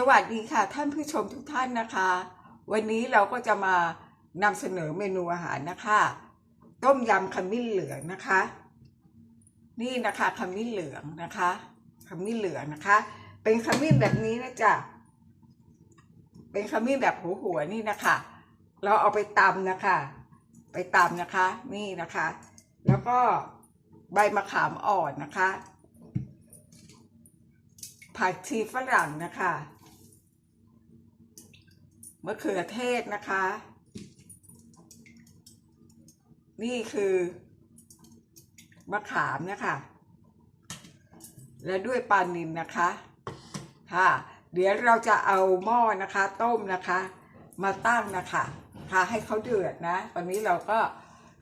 สวัสดีค่ะท่านผู้ชมทุกท่านนะคะ วันนี้เราก็จะมานำเสนอเมนูอาหารนะคะ ต้มยำขมิ้นเหลืองนะคะ นี่นะคะขมิ้นเหลืองนะคะขมิ้นเหลืองนะคะ เป็นขมิ้นแบบนี้นะจ๊ะเป็นขมิ้นแบบหัวหัวนี่นะคะ เราเอาไปตำนะคะ ไปตำนะคะ นี่นะคะ แล้วก็ใบมะขามอ่อนนะคะผักชีฝรั่งนะคะ มะเขือเทศนะคะ นี่คือมะขามนะคะ และด้วยปลานิลนะคะ ค่ะ เดี๋ยวเราจะเอาหม้อนะคะ ต้มนะคะ มาตั้งนะคะค่ะให้เขาเดือดนะ ตอนนี้เราก็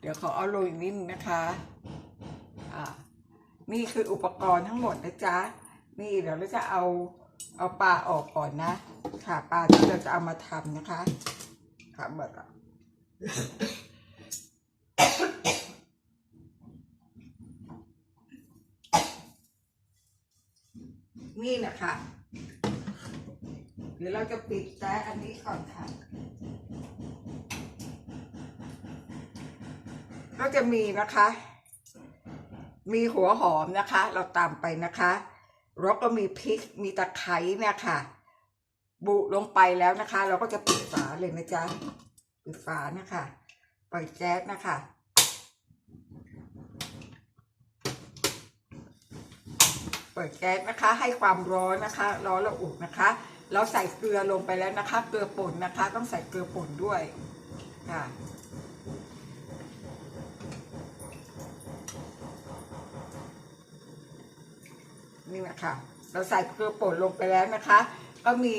เดี๋ยวขอเอาโรยนิดนนะคะอ่านี่คืออุปกรณ์ทั้งหมดนะจ๊ะ นี่เดี๋ยวเราจะเอาเอาปลาออกก่อนนะ ค่ะปลาที่เราจะเอามาทำนะคะค่ะเบิดอะนี่นะคะเดี๋ยวเราจะปิดแก๊สอันนี้ก่อนค่ะ ก็จะมีนะคะ มีหัวหอมนะคะ เราตามไปนะคะ แล้วก็มีพริก มีตะไคร้เนี่ยค่ะ บุลงไปแล้วนะคะ เราก็จะปิดฝาเลยนะจ๊ะปิดฝานะคะปล่อยแก๊สนะคะเปิดแก๊สนะคะให้ความร้อนนะคะ ร้อนระอุนะคะ เราใส่เกลือลงไปแล้วนะคะ เกลือป่นนะคะ ต้องใส่เกลือป่นด้วยค่ะนี่นะคะเราใส่เกลือป่นลงไปแล้วนะคะ ก็มี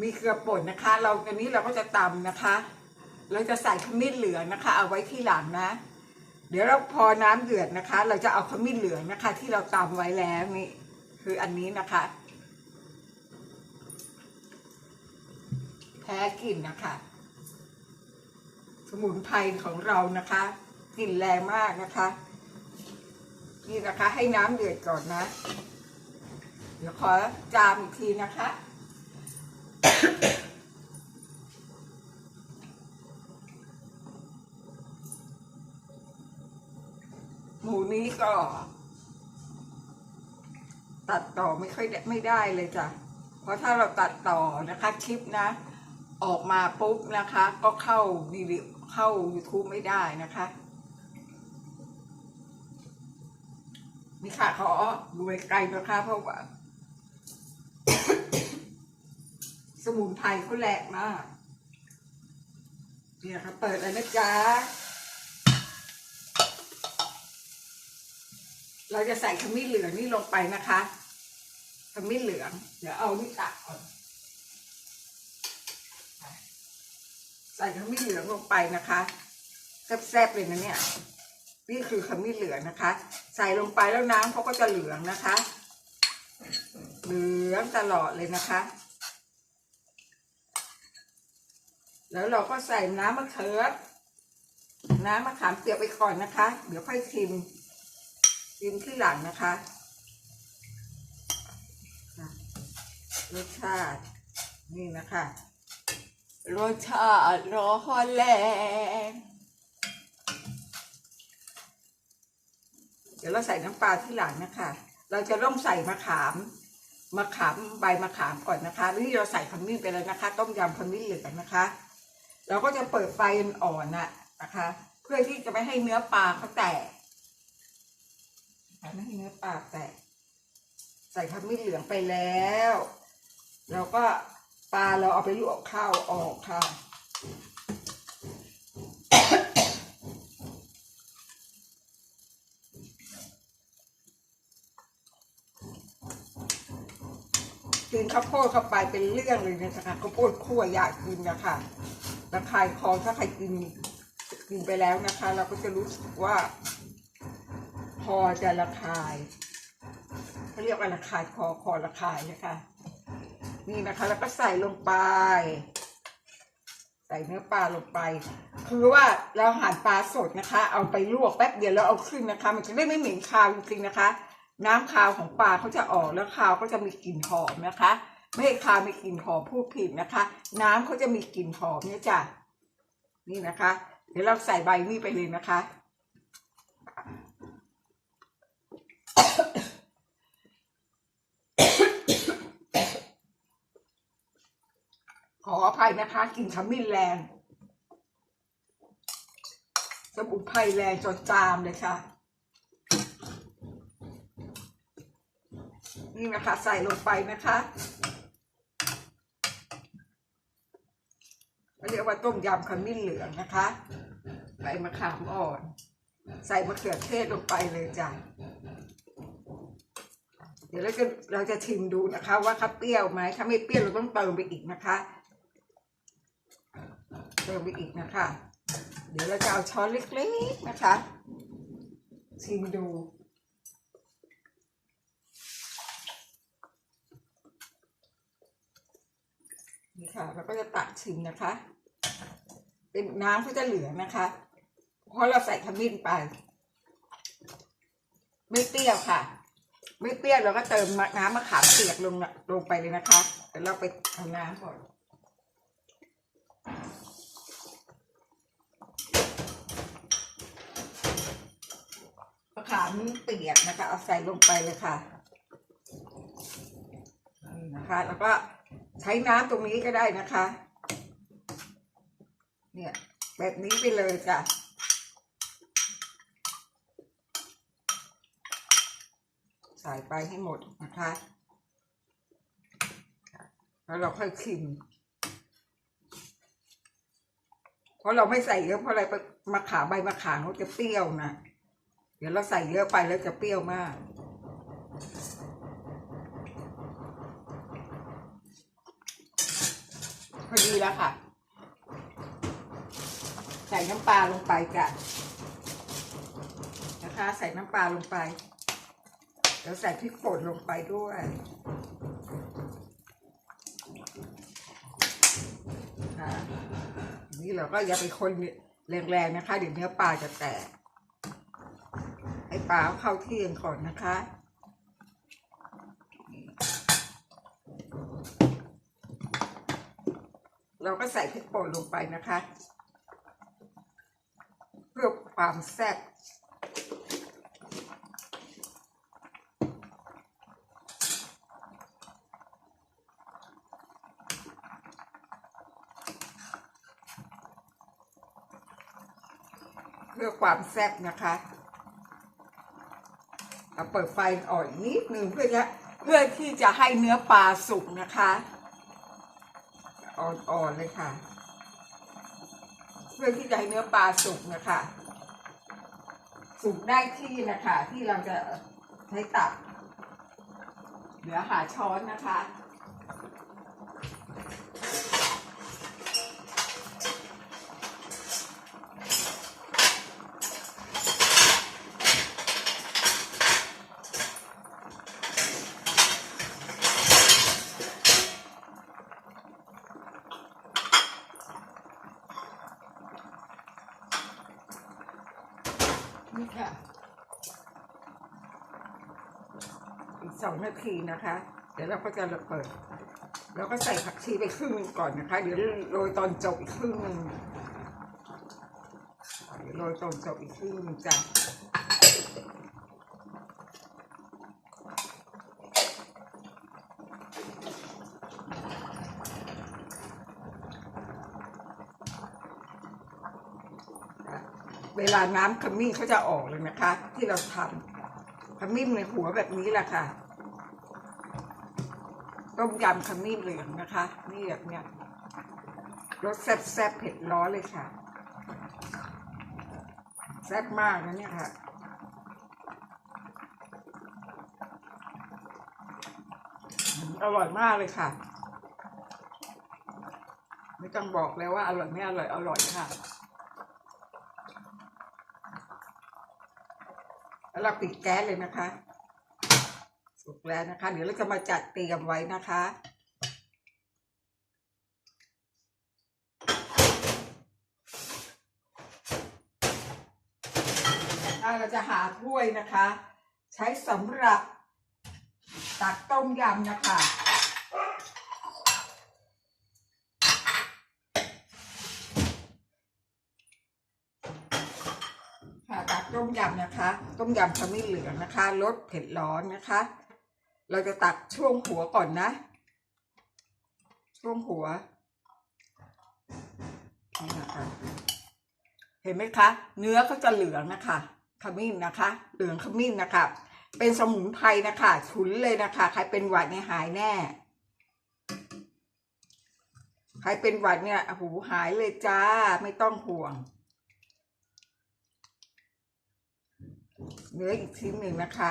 มีเกลือป่นนะคะ เราอันนี้เราก็จะตำนะคะ เราจะใส่ขมิ้นเหลืองนะคะ เอาไว้ที่หลังนะ เดี๋ยวเราพอน้ำเดือดนะคะ เราจะเอาขมิ้นเหลืองนะคะ ที่เราตำไว้แล้วนี่คืออันนี้นะคะแพ้กลิ่นนะคะ สมุนไพรของเรานะคะกลิ่นแรงมากนะคะ นี่นะคะ ให้น้ำเดือดก่อนนะ เดี๋ยวขอจามอีกทีนะคะหมูนี้ก็ ตัดต่อไม่ค่อยไม่ได้เลยจ้ะ เพราะถ้าเราตัดต่อนะคะ คลิปนะ ออกมาปุ๊บนะคะ ก็เข้าวิดีเข้า YouTube ไม่ได้นะคะนี่ค่ะขอดูไกลๆนะคะเพราะว่า สมุนไพรเขาแรงมากเนี่ยค่ะเปิดแล้วนะจ๊ะ เราจะใส่ขมิ้นเหลืองนี่ลงไปนะคะขมิ้นเหลือง เดี๋ยวเอานี่ตักก่อนใส่ขมิ้นเหลืองลงไปนะคะแซ่บๆเลยนะเนี่ยนี่คือขมิ้นเหลืองนะคะ ใส่ลงไปแล้วน้ำเขาก็จะเหลืองนะคะ เหลืองตลอดเลยนะคะ แล้วเราก็ใส่น้ำมะเขือน้ำมะขามเปียกไปก่อนนะคะ เดี๋ยวค่อยชิมชิมที่หลังนะคะรสชาตินี่นะคะรสชาติร้อนแรงเดี๋ยวเราใส่น้ำปลาที่หลังนะคะ เราจะต้องใส่มะขาม มะขามใบมะขามก่อนนะคะ นี่เราใส่ขมิ้นไปแล้วนะคะ ต้มยำขมิ้นเหลืองนะคะ เราก็จะเปิดไฟอ่อนน่ะนะคะ เพื่อที่จะไม่ให้เนื้อปลาเขาแตกไม่ให้เนื้อปลาแตกใส่ขมิ้นเหลืองไปแล้วเราก็ปลาเราเอาไปลวกข้าวออกค่ะกินข้าวโพดเข้าไปเป็นเรื่องเลยนะคะข้าวโพดคั่วอยากกินนะคะ ระคายคอถ้าใครกินกินไปแล้วนะคะ เราก็จะรู้สึกว่า คอจะระคายเขาเรียกว่าระคายคอคอระคายนะคะ นี่นะคะแล้วก็ใส่ลงไป ใส่เนื้อปลาลงไป คือว่าเราหั่นปลาสดนะคะ เอาไปลวกแป๊บเดียวแล้วเอาขึ้นนะคะ มันจะได้ไม่เหม็นคาวจริงๆนะคะ น้ำคาวของปลาเขาจะออกแล้วคาวก็จะมีกลิ่นหอมนะคะ ไม่ให้คามีกลิ่นหอมพูดผิดนะคะ น้ำเขาจะมีกลิ่นหอมเนี่ยจ้ะนี่นะคะ เดี๋ยวเราใส่ใบนี่ไปเลยนะคะ ขออภัยนะคะกลิ่นขมิ้นแรงสมุนไพรแรงจนจามเลยค่ะ นี่นะคะใส่ลงไปนะคะ เรียกว่าต้มยำขมิ้นเหลืองนะคะใส่มะขามอ่อน ใส่มะเขือเทศลงไปเลยจ้ะเดี๋ยวเราจะเราจะชิมดูนะคะ ว่าเขาเปรี้ยวไหมถ้าไม่เปรี้ยวเราต้องเติมไปอีกนะคะเติมไปอีกนะคะ เดี๋ยวเราจะเอาช้อนเล็กๆนะคะ ชิมดู ค่ะเราก็จะตักชิมนะคะ เป็นน้ำก็จะเหลือนะคะ เพราะเราใส่ขมิ้นไป ไม่เปรี้ยวค่ะ ไม่เปรี้ยวเราก็เติมน้ำมะขามเปียกลงลงไปเลยนะคะเดี๋ยวเราไปเอาน้ำก่อนมะขามเปียกนะคะ เอาใส่ลงไปเลยค่ะนะคะ แล้วก็ ใช้น้ำตรงนี้ก็ได้นะคะ เนี่ยแบบนี้ไปเลยจ้ะใส่ไปให้หมดนะคะ แล้วเราค่อยชิมเพราะเราไม่ใส่เยอะเพราะอะไรมะขามใบมะขามเขาจะเปรี้ยวนะ เดี๋ยวเราใส่เยอะไปแล้วจะเปรี้ยวมาก พอดีแล้วค่ะ ใส่น้ำปลาลงไปจ้ะนะคะ ใส่น้ำปลาลงไป แล้วใส่พริกป่นลงไปด้วยค่ะนี่เราก็อย่าไปคนแรงๆนะคะ เดี๋ยวเนื้อปลาจะแตก ให้ปลาเข้าที่กันก่อนนะคะ เราก็ใส่พริกป่นลงไปนะคะ เพื่อความแซ่บเพื่อความแซ่บนะคะเอาเปิดไฟอ่อนนิดนึงเพื่อจะเพื่อที่จะให้เนื้อปลาสุกนะคะ อ่อนๆเลยค่ะ เพื่อที่จะให้เนื้อปลาสุกนะคะ สุกได้ที่นะคะ ที่เราจะใช้ตักเดี๋ยวหาช้อนนะคะ นี่ค่ะ อีก สองนาทีนะคะ เดี๋ยวเราก็จะเปิด แล้วก็ใส่ผักชีไปครึ่งนึงก่อนนะคะ เดี๋ยวโรยตอนจบอีกครึ่งนึงเดี๋ยวโรยตอนจบอีกครึ่งนึงจ้ะเวลาน้ำขมิ้นเขาจะออกเลยนะคะ ที่เราทำขมิ้นในหัวแบบนี้แหละค่ะ ต้มยำขมิ้นเหลืองนะคะนี่แบบเนี้ยรสแซ่บแซ่บๆเผ็ดร้อนเลยค่ะ แซ่บมากนะเนี่ยค่ะอืมอร่อยมากเลยค่ะ ไม่ต้องบอกแล้วว่าอร่อยไม่อร่อยอร่อยค่ะแล้วเราปิดแก๊สเลยนะคะุกแล้วนะคะ เดี๋ยวเราจะมาจัดเตรียมไว้นะคะ เราจะหาถ้วยนะคะ ใช้สำหรับตักต้มยำนะคะค่ะตักต้มยำนะคะ ต้มยำขมิ้นเหลืองนะคะลดเผ็ดร้อนนะคะ เราจะตักช่วงหัวก่อนนะ ช่วงหัวนี่นะคะเห็นไหมคะ เนื้อก็จะเหลืองนะคะขมิ้นนะคะ เหลืองขมิ้นนะคะ เป็นสมุนไพรนะคะฉุนเลยนะคะ ใครเป็นหวัดเนี่ยหายแน่ ใครเป็นหวัดเนี่ยหูหายเลยจ้า ไม่ต้องห่วง เนื้ออีกชิ้นหนึ่งนะคะ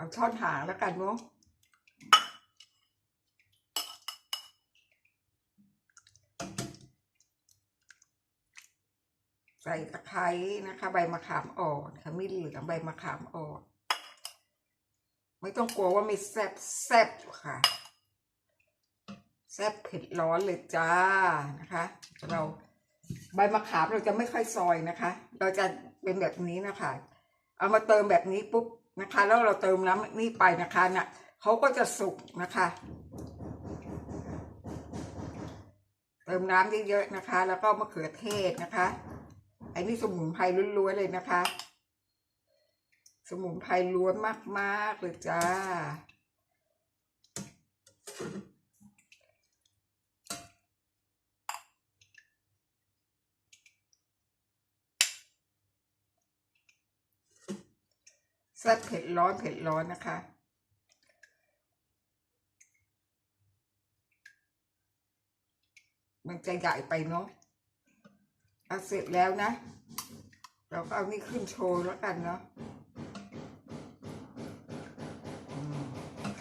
เอาช้อนหางแล้วกันเนาะใส่ตะไคร้นะคะ ใบมะขามอ่อนขมิ้นเหลืองใบมะขามอ่อนไม่ต้องกลัวว่าไม่แซ่บแซ่บค่ะ แซ่บเผ็ดร้อนเลยจ้านะคะ เราใบมะขามเราจะไม่ค่อยซอยนะคะ เราจะเป็นแบบนี้นะคะ เอามาเติมแบบนี้ปุ๊บ นะคะ แล้วเราเติมน้ำนี่ไปนะคะน่ะเขาก็จะสุกนะคะ เติมน้ำเยอะๆนะคะ แล้วก็มะเขือเทศนะคะไอ้นี่สมุนไพรล้วนๆเลยนะคะ สมุนไพรล้วนมากๆเลยจ้า แซ่บเผ็ดร้อนเผ็ดร้อนนะคะ มันจะใหญ่ไปเนาะเอาเสร็จแล้วนะ เราก็เอานี่ขึ้นโชว์แล้วกันเนาะ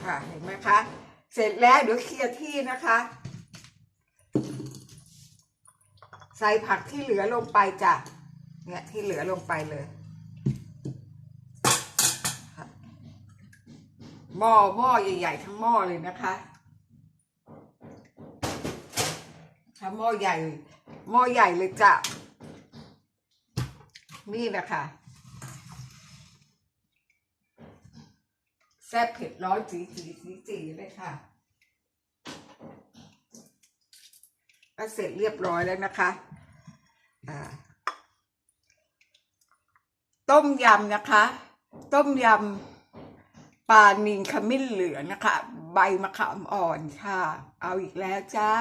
ค่ะเห็นไหมคะ เสร็จแล้วเดี๋ยวเคลียร์ที่นะคะ ใส่ผักที่เหลือลงไปจ้ะเนี่ยที่เหลือลงไปเลย หม้อหม้อใหญ่ๆทั้งหม้อเลยนะคะถ้าหม้อใหญ่หม้อใหญ่เลยจ้ะนี่นะคะแซ่บเผ็ดร้อนจีจีจีจีเลยค่ะก็เสร็จเรียบร้อยแล้วนะคะต้มยำนะคะ ต้มยำ ปลานินขมิ้นเหลืองนะคะ ใบมะขามอ่อนค่ะ เอาอีกแล้วจ้า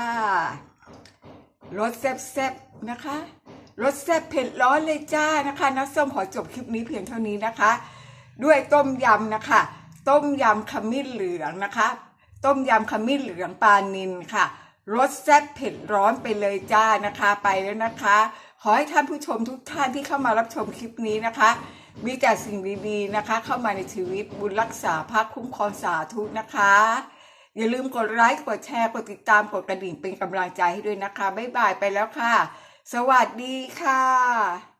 รสแซ่บๆนะคะรสแซ่บเผ็ดร้อนเลยจ้านะคะน้าส้มขอจบคลิปนี้เพียงเท่านี้นะคะ ด้วยต้มยำนะคะ ต้มยำขมิ้นเหลืองนะคะ ต้มยำขมิ้นเหลืองปลานินค่ะรสแซ่บเผ็ดร้อนไปเลยจ้านะคะไปแล้วนะคะ ขอให้ท่านผู้ชมทุกท่านที่เข้ามารับชมคลิปนี้นะคะ มีแต่สิ่งดีๆนะคะ เข้ามาในชีวิตบุญรักษาพระคุ้มครองสาธุนะคะ อย่าลืมกดไลค์กดแชร์กดติดตามกดกระดิ่งเป็นกำลังใจให้ด้วยนะคะ บ๊ายบายไปแล้วค่ะ สวัสดีค่ะ